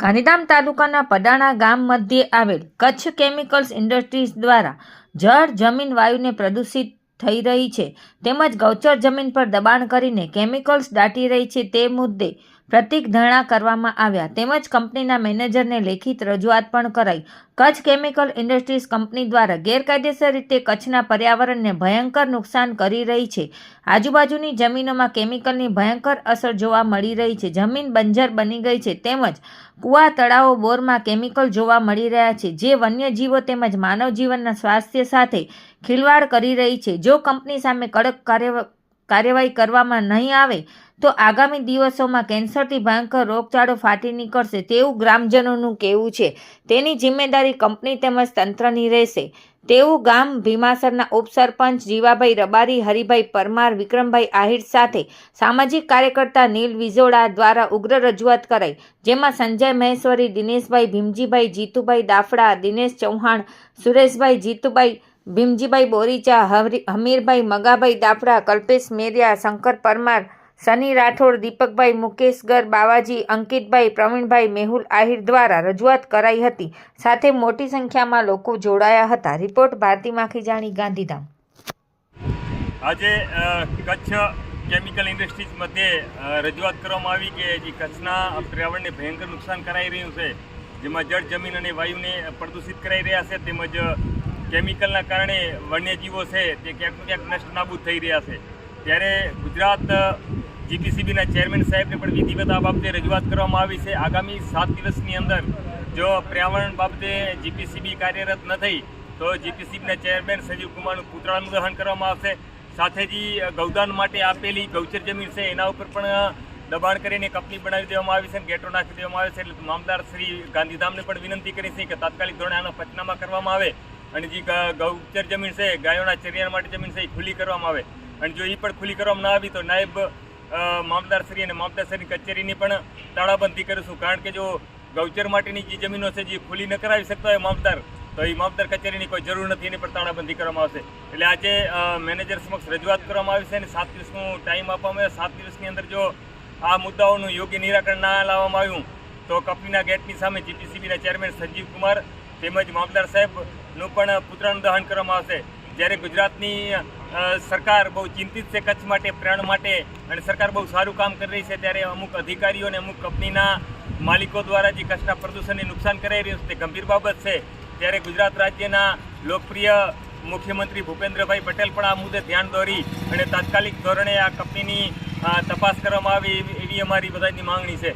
ગાંધીધામ તાલુકાના પડાણા ગામ મધ્યે આવેલ કચ્છ કેમિકલ્સ ઇન્ડસ્ટ્રીઝ દ્વારા જળ, જમીન, વાયુને પ્રદૂષિત થઈ રહી છે. તેમજ ગૌચર જમીન પર દબાણ કરીને કેમિકલ્સ દાટી રહી છે. તે મુદ્દે પ્રતિક ધરણા કરવામાં આવ્યા. તેમજ કંપનીના મેનેજરને લેખિત રજૂઆત પણ કરાઈ. કચ્છ કેમિકલ ઇન્ડસ્ટ્રીઝ કંપની દ્વારા ગેરકાયદેસર રીતે કચ્છના પર્યાવરણને ભયંકર નુકસાન કરી રહી છે. આજુબાજુની જમીનોમાં કેમિકલની ભયંકર અસર જોવા મળી રહી છે. જમીન બંજર બની ગઈ છે. તેમજ કુવા, તળાવો, બોરમાં કેમિકલ જોવા મળી રહ્યા છે, જે વન્યજીવો તેમજ માનવ જીવનના સ્વાસ્થ્ય સાથે ખિલવાડ કરી રહી છે. જો કંપની સામે કડક કાર્યવા, કાર્યવાહી કરવામાં નહીં આવે તો આગામી દિવસોમાં કેન્સરથી ભયંકર રોગચાળો ફાટી નીકળશે તેવું ગ્રામજનોનું કહેવું છે. તેની જિમ્મેદારી કંપની તેમજ તંત્રની રહેશે. તેવું ગામ ભીમાસરના ઉપસરપંચ જીવાભાઈ રબારી, હરિભાઈ પરમાર, વિક્રમભાઈ આહિર સાથે સામાજિક કાર્યકર્તા નીલ વિઝોડા દ્વારા ઉગ્ર રજૂઆત કરાઈ, જેમાં સંજય મહેશ્વરી, દિનેશભાઈ ભીમજીભાઈ, જીતુભાઈ દાફડા, દિનેશ ચૌહાણ, સુરેશભાઈ જીતુભાઈ, ભીમજીભાઈ બોરીચા હમીરભાઈ મગાભાઈ દાફડા, કલ્પેશ મેરિયા, શંકર પરમાર સની રાઠોડ, દીપકભાઈ મુકેશગર, બાવાજી, અંકિતભાઈ, પ્રવીણભાઈ, મેહુલ આહિર દ્વારા રજૂઆત કરાઈ હતી. સાથે મોટી સંખ્યામાં લોકો જોડાયા હતા. રિપોર્ટ ભારતી માખીજાણી ગાંધીધામ. આજે કચ્છ કેમિકલ ઇન્ડસ્ટ્રીઝ મધ્યે રજૂઆત કરવામાં આવી કે જે કચ્છના પર્યાવરણને ભયંકર નુકસાન કરાઈ રહ્યું છે, જેમાં જળ, જમીન અને વાયુને પ્રદૂષિત કરાઈ રહ્યા છે, તેમજ કેમિકલના કારણે વન્યજીવો છે તે ક્યાંક ક્યાંક નષ્ટ નાબૂદ થઈ રહ્યા છે. ત્યારે ગુજરાત જીપીસીબીના ચેરમેન સાહેબને પણ વિધિવત આ બાબતે રજૂઆત કરવામાં આવી છે. આગામી સાત દિવસની અંદર જો પર્યાવરણ બાબતે જીપીસીબી કાર્યરત ન થઈ, તો જીપીસીબીના ચેરમેન સંજીવ કુમારનું પુતળાનું દહન કરવામાં આવશે. સાથે જ ગૌદાન માટે આપેલી ગૌચર જમીન છે, એના ઉપર પણ દબાણ કરીને કંપની બનાવી દેવામાં આવી છે અને ગેટો નાખી દેવામાં આવે છે. એટલે મામદાર શ્રી ગાંધીધામને પણ વિનંતી કરી છે કે તાત્કાલિક ધોરણે આનો પચનામા કરવામાં આવે અને જે ગૌચર જમીન છે, ગાયોના ચરિયાણ માટે જમીન છે, એ ખુલ્લી કરવામાં આવે. અને જો એ પણ ખુલ્લી કરવામાં ના આવી તો નાયબ અ, મામલતદારશ્રી અને મામલદારશ્રીની કચેરીની પણ તાળાબંધી કરીશું. કારણ કે જો ગૌચર માટેની જે જમીનો છે જે ખુલ્લી ન કરાવી શકતા હોય મામલતદાર તો એ મામલતદાર કચેરીની કોઈ જરૂર નથી એની પણ તાળાબંધી કરવામાં આવશે. એટલે આજે મેનેજર સમક્ષ રજૂઆત કરવામાં આવી છે અને સાત દિવસનું ટાઈમ આપવામાં આવ્યો. સાત દિવસની અંદર જો આ મુદ્દાઓનું યોગ્ય નિરાકરણ ના લાવવામાં આવ્યું તો કંપનીના ગેટની સામે જીપીસીબીના ચેરમેન સંજીવ કુમાર તેમજ મામલદાર સાહેબનું પણ પુત્રાનું દહન કરવામાં આવશે. જ્યારે ગુજરાતની સરકાર બહુ ચિંતિત છે કચ્છ માટે, પ્રાણ માટે અને સરકાર બહુ સારું કામ કરી રહી છે ત્યારે અમુક અધિકારીઓ અને અમુક કંપનીના માલિકો દ્વારા જે કચ્છના પ્રદૂષણને નુકસાન કરાઈ રહ્યું છે તે ગંભીર બાબત છે. ત્યારે ગુજરાત રાજ્યના લોકપ્રિય મુખ્યમંત્રી ભૂપેન્દ્રભાઈ પટેલ પણ આ મુદ્દે ધ્યાન દોરી અને તાત્કાલિક ધોરણે આ કંપનીની તપાસ કરવામાં આવે એવી અમારી બધાની માંગણી છે.